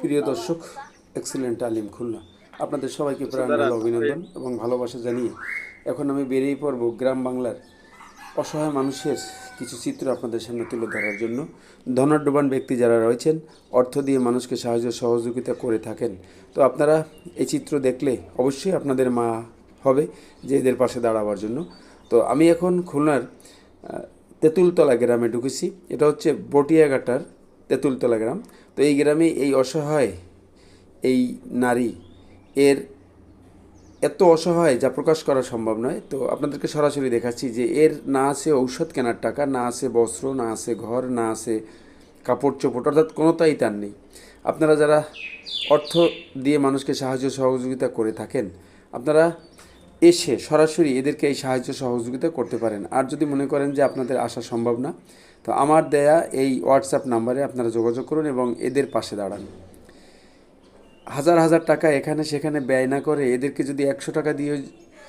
প্রিয় দর্শক এক্সিলেন্ট আলিম খুলনা। আপনাদের সবাইকে প্রাণ অভিনন্দন এবং ভালোবাসা জানিয়ে এখন আমি বেরিয়ে পড়ব গ্রাম বাংলার অসহায় মানুষের কিছু চিত্র আপনাদের সামনে তুলে ধরার জন্য। ধনাঢ্যবান ব্যক্তি যারা রয়েছেন অর্থ দিয়ে মানুষকে সাহায্য সহযোগিতা করে থাকেন। তো আপনারা এই চিত্র দেখলে অবশ্যই আপনাদের মা হবে যে এদের পাশে দাঁড়াবার জন্য। তো আমি এখন খুলনার তেঁতুলতলা গ্রামে ঢুকেছি। এটা হচ্ছে বটিয়াঘাটার তেঁতুলতলা গ্রাম। তো এই গ্রামে এই অসহায় এই নারী, এর এত অসহায় যা প্রকাশ করা সম্ভব নয়। তো আপনাদেরকে সরাসরি দেখাচ্ছি যে এর না আছে ঔষধ কেনার টাকা, না আছে বস্ত্র, না আছে ঘর, না আছে কাপড় চোপড়, অর্থাৎ কোনোটাই তার নেই। আপনারা যারা অর্থ দিয়ে মানুষকে সাহায্য সহযোগিতা করে থাকেন, আপনারা এসে সরাসরি এদেরকে এই সাহায্য সহযোগিতা করতে পারেন। আর যদি মনে করেন যে আপনাদের আসা সম্ভব না, তো আমার দেয়া এই হোয়াটসঅ্যাপ নাম্বারে আপনারা যোগাযোগ করুন এবং এদের পাশে দাঁড়ান। হাজার হাজার টাকা এখানে সেখানে ব্যয় না করে এদেরকে যদি একশো টাকা দিয়ে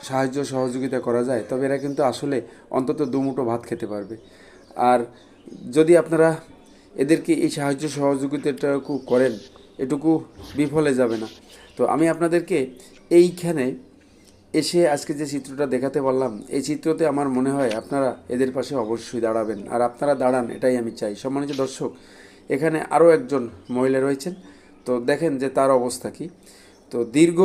সাহায্য সহযোগিতা করা যায়, তবে এরা কিন্তু আসলে অন্তত দুমুটো ভাত খেতে পারবে। আর যদি আপনারা এদেরকে এই সাহায্য সহযোগিতাটুকু করেন, এটুকু বিফলে যাবে না। তো আমি আপনাদেরকে এইখানে এসে আজকে যে চিত্রটা দেখাতে পারলাম, এই চিত্রতে আমার মনে হয় আপনারা এদের পাশে অবশ্যই দাঁড়াবেন। আর আপনারা দাঁড়ান, এটাই আমি চাই। সম্মানিত দর্শক, এখানে আরও একজন মহিলা রয়েছেন। তো দেখেন যে তার অবস্থা কি। তো দীর্ঘ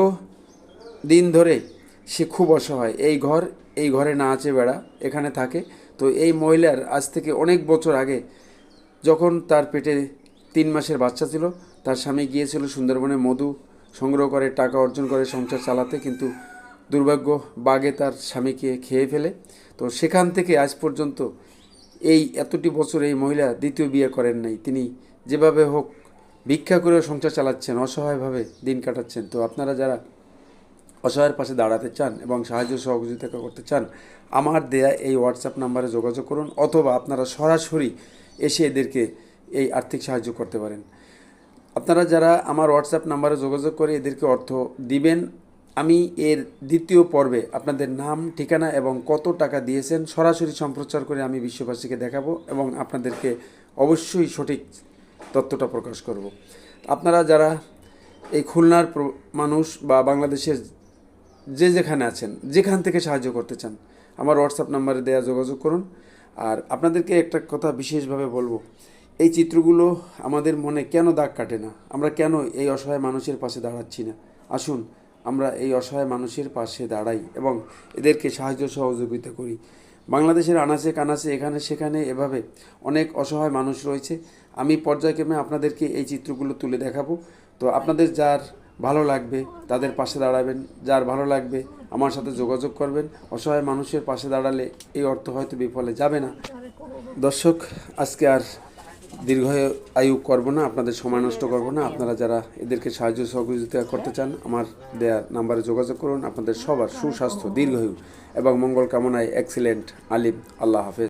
দিন ধরে সে খুব অসহায়। এই ঘর, এই ঘরে না আছে বেড়া, এখানে থাকে। তো এই মহিলার আজ থেকে অনেক বছর আগে যখন তার পেটে তিন মাসের বাচ্চা ছিল, তার স্বামী গিয়েছিল সুন্দরবনে মধু সংগ্রহ করে, টাকা অর্জন করে সংসার চালাতে। কিন্তু দুর্ভাগ্য, বাঘে তার স্বামীকে খেয়ে ফেলে। তো সেখান থেকে আজ পর্যন্ত এই এতটি বছর এই মহিলা দ্বিতীয় বিয়ে করেন নাই। তিনি যেভাবে হোক ভিক্ষা করেও সংসার চালাচ্ছেন, অসহায়ভাবে দিন কাটাচ্ছেন। তো আপনারা যারা অসহায়ের পাশে দাঁড়াতে চান এবং সাহায্য সহযোগিতা করতে চান, আমার দেয়া এই হোয়াটসঅ্যাপ নাম্বারে যোগাযোগ করুন অথবা আপনারা সরাসরি এসে এদেরকে এই আর্থিক সাহায্য করতে পারেন। আপনারা যারা আমার হোয়াটসঅ্যাপ নাম্বারে যোগাযোগ করে এদেরকে অর্থ দিবেন আমি এর দ্বিতীয় পর্বে আপনাদের নাম, ঠিকানা এবং কত টাকা দিয়েছেন সরাসরি সম্প্রচার করে আমি বিশ্ববাসীকে দেখাবো এবং আপনাদেরকে অবশ্যই সঠিক তথ্যটা প্রকাশ করব। আপনারা যারা এই খুলনার মানুষ বা বাংলাদেশের যে যেখানে আছেন, যেখান থেকে সাহায্য করতে চান, আমার হোয়াটসঅ্যাপ নাম্বারে দেওয়া যোগাযোগ করুন। আর আপনাদেরকে একটা কথা বিশেষভাবে বলব, এই চিত্রগুলো আমাদের মনে কেন দাগ কাটে না? আমরা কেন এই অসহায় মানুষের পাশে দাঁড়াচ্ছি না? আসুন আমরা এই অসহায় মানুষের পাশে দাঁড়াই এবং এদেরকে সাহায্য সহযোগিতা করি। বাংলাদেশের আনাচে কানাচে এখানে সেখানে এভাবে অনেক অসহায় মানুষ রয়েছে। আমি পর্যায়ক্রমে আপনাদেরকে এই চিত্রগুলো তুলে দেখাবো। তো আপনাদের যার ভালো লাগবে তাদের পাশে দাঁড়াবেন, যার ভালো লাগবে আমার সাথে যোগাযোগ করবেন। অসহায় মানুষের পাশে দাঁড়ালে এই অর্থ হয়তো বিফলে যাবে না। দর্শক, আজকে আর দীর্ঘ আয়ু করব না, আপনাদের সময় নষ্ট করব না। আপনারা যারা এদেরকে সাহায্য সহযোগিতা করতে চান, আমার দেয়া নাম্বারে যোগাযোগ করুন। আপনাদের সবার সুস্বাস্থ্য, দীর্ঘায়ু এবং মঙ্গল কামনায় এক্সিলেন্ট আলিম। আল্লাহ হাফেজ।